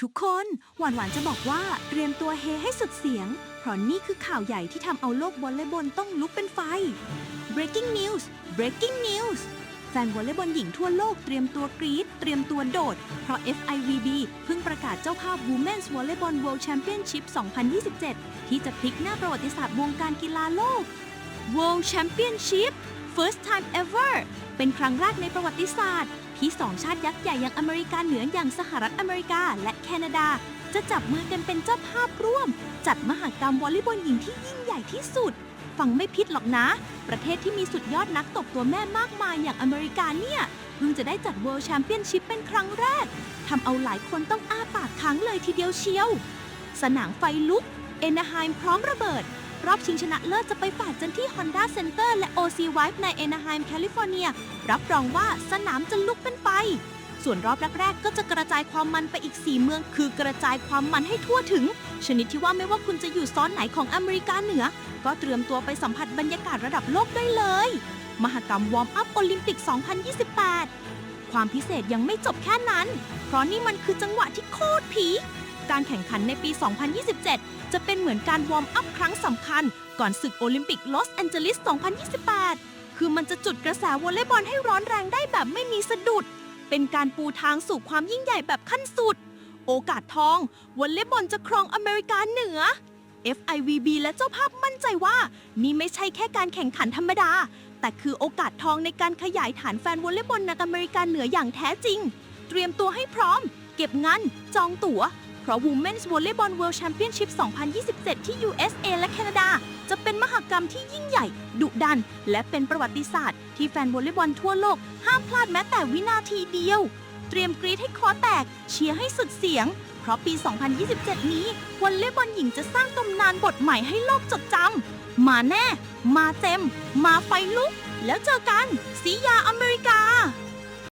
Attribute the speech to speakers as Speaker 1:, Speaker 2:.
Speaker 1: ทุกคนหวานหวานจะบอกว่าเตรียมตัวเฮให้สุดเสียง เพราะนี่คือข่าวใหญ่ที่ทำเอาโลกวอลเลย์บอลต้องลุกเป็นไฟ breaking news breaking news แฟนวอลเลย์บอลหญิงทั่วโลกเตรียมตัวกรี๊ดเตรียมตัวโดด เพราะ FIVB เพิ่งประกาศเจ้าภาพ Women's Volleyball World Championship 2027 ที่จะพลิกหน้าประวัติศาสตร์วงการกีฬาโลก World Championship first time ever เป็นครั้งแรกในประวัติศาสตร์ ที่สองชาติยักษ์ใหญ่อย่างอเมริกาเหนืออย่างสหรัฐอเมริกาและแคนาดา จะจับมือกันเป็นเจ้าภาพร่วม จัดมหากรรมวอลเลย์บอลหญิงที่ยิ่งใหญ่ที่สุด ฟังไม่ผิดหรอกนะ ประเทศที่มีสุดยอดนักตบตัวแม่มากมายอย่างอเมริกาเนี่ยเพิ่งจะได้จัด World Championship เป็นครั้งแรกทำเอาหลายคนต้องอ้าปากค้างเลยทีเดียวเชียว สนามไฟลุก เอนาไฮม์พร้อมระเบิด รอบชิงชนะเลิศจะไปฝากกันที่ Honda Center และ OC Vive ในเอนาไฮม์แคลิฟอร์เนีย รับรองว่าสนามจะลุกเป็นไฟ ส่วนรอบแรก ๆ ก็จะกระจายความมันไปอีก 4 เมือง คือกระจายความมันให้ทั่วถึง ชนิดที่ว่าไม่ว่าคุณจะอยู่ซ้อนไหนของอเมริกาเหนือ ก็เตรียมตัวไปสัมผัสบรรยากาศระดับโลกได้เลย มหกรรมวอร์มอัพโอลิมปิก 2028 ความพิเศษยังไม่จบแค่นั้น เพราะนี่มันคือจังหวะที่โคตรผี การแข่งขันในปี 2027 จะเป็นเหมือนการวอร์มอัพครั้งสำคัญ ก่อนศึกโอลิมปิกลอสแอนเจลิส 2028 คือมันจะจุดกระแสวอลเลย์บอลให้ร้อนแรงได้แบบไม่มีสะดุด เป็นการปูทางสู่ความยิ่งใหญ่แบบขั้นสุด โอกาสทองวอลเลย์บอลจะครองอเมริกาเหนือ FIVB และเจ้าภาพมั่นใจว่า นี่ไม่ใช่แค่การแข่งขันธรรมดา แต่คือโอกาสทองในการขยายฐานแฟนวอลเลย์บอลในอเมริกาเหนืออย่างแท้จริง เตรียมตัวให้พร้อม เก็บเงินจองตั๋ว เพราะ Women's Volleyball World Championship 2027 ที่ USA และแคนาดา จะเป็นมหกรรมที่ยิ่งใหญ่ ดุดัน และเป็นประวัติศาสตร์ ที่แฟนวอลเลย์บอลทั่วโลก ห้ามพลาดแม้แต่วินาทีเดียว เตรียมกรีดให้คอแตก เชียร์ให้สุดเสียง เพราะปี 2027 นี้วอลเลย์บอลหญิงจะสร้างตำนานบทใหม่ให้โลกจดจำมาแน่ มาเต็ม มาไฟลุก แล้วเจอกันสียาอเมริกา